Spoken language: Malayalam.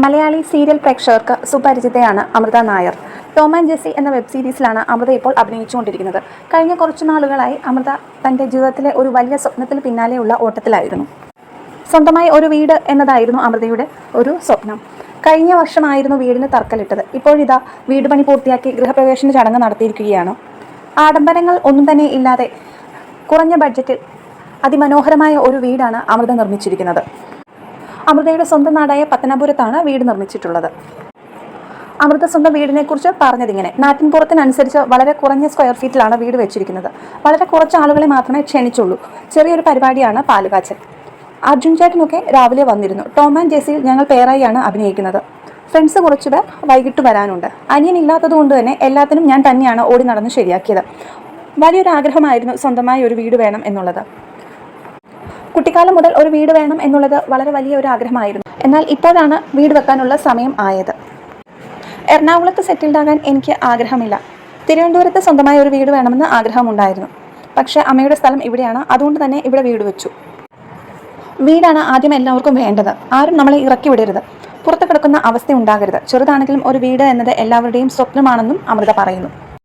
മലയാളി സീരിയൽ പ്രേക്ഷകർക്ക് സുപരിചിതയാണ് Amrutha Nair. Tom and Jessy എന്ന വെബ് സീരീസിലാണ് അമൃത ഇപ്പോൾ അഭിനയിച്ചുകൊണ്ടിരിക്കുന്നത്. കഴിഞ്ഞ കുറച്ചു നാളുകളായി അമൃത തന്റെ ജീവിതത്തിലെ ഒരു വലിയ സ്വപ്നത്തിന് പിന്നാലെയുള്ള ഓട്ടത്തിലായിരുന്നു. സ്വന്തമായി ഒരു വീട് എന്നതായിരുന്നു അമൃതയുടെ ഒരു സ്വപ്നം. കഴിഞ്ഞ വർഷമായിരുന്നു വീടിന് തറക്കല്ലിട്ടത്. ഇപ്പോഴിതാ വീട് പണി പൂർത്തിയാക്കി ഗൃഹപ്രവേശന ചടങ്ങ് നടത്തിയിരിക്കുകയാണ്. ആഡംബരങ്ങൾ ഒന്നും തന്നെ ഇല്ലാതെ കുറഞ്ഞ ബഡ്ജറ്റിൽ അതിമനോഹരമായ ഒരു വീടാണ് അമൃത നിർമ്മിച്ചിരിക്കുന്നത്. അമൃതയുടെ സ്വന്തം നാടായ പത്തനാപുരത്താണ് വീട് നിർമ്മിച്ചിട്ടുള്ളത്. അമൃത സ്വന്തം വീടിനെ കുറിച്ച് പറഞ്ഞതിങ്ങനെ നാട്ടിൻപുറത്തിനനുസരിച്ച് വളരെ കുറഞ്ഞ സ്ക്വയർ ഫീറ്റിലാണ് വീട് വെച്ചിരിക്കുന്നത്. വളരെ കുറച്ച് ആളുകളെ മാത്രമേ ക്ഷണിച്ചുള്ളൂ. ചെറിയൊരു പരിപാടിയാണ് പാലുകാച്ചൽ അർജുൻ ചേട്ടനൊക്കെ രാവിലെ വന്നിരുന്നു. ടോം ആൻഡ് ജെസിയിൽ ഞങ്ങൾ പേരായിയാണ് അഭിനയിക്കുന്നത്. ഫ്രണ്ട്സ് കുറച്ച് പേർ വൈകിട്ട് വരാനുണ്ട്. അനിയൻ ഇല്ലാത്തത് കൊണ്ട് തന്നെ എല്ലാത്തിനും ഞാൻ തന്നെയാണ് ഓടി നടന്ന് ശരിയാക്കിയത്. വലിയൊരു ആഗ്രഹമായിരുന്നു സ്വന്തമായി ഒരു വീട് വേണം എന്നുള്ളത്. കുട്ടിക്കാലം മുതൽ ഒരു വീട് വേണം എന്നുള്ളത് വളരെ വലിയ ഒരു ആഗ്രഹമായിരുന്നു. എന്നാൽ ഇപ്പോഴാണ് വീട് വെക്കാനുള്ള സമയം ആയത്. എറണാകുളത്ത് സെറ്റിൽഡ് ആകാൻ എനിക്ക് ആഗ്രഹമില്ല. തിരുവനന്തപുരത്ത് സ്വന്തമായ ഒരു വീട് വേണമെന്ന് ആഗ്രഹമുണ്ടായിരുന്നു. പക്ഷേ അമ്മയുടെ സ്ഥലം ഇവിടെയാണ്. അതുകൊണ്ട് തന്നെ ഇവിടെ വീട് വെച്ചു. വീടാണ് ആദ്യം എല്ലാവർക്കും വേണ്ടത്. ആരും നമ്മളെ ഇറക്കി വിടരുത്. പുറത്ത് കിടക്കുന്ന അവസ്ഥ ഉണ്ടാകരുത്. ചെറുതാണെങ്കിലും ഒരു വീട് എന്നത് എല്ലാവരുടെയും സ്വപ്നമാണെന്നും അമൃത പറയുന്നു.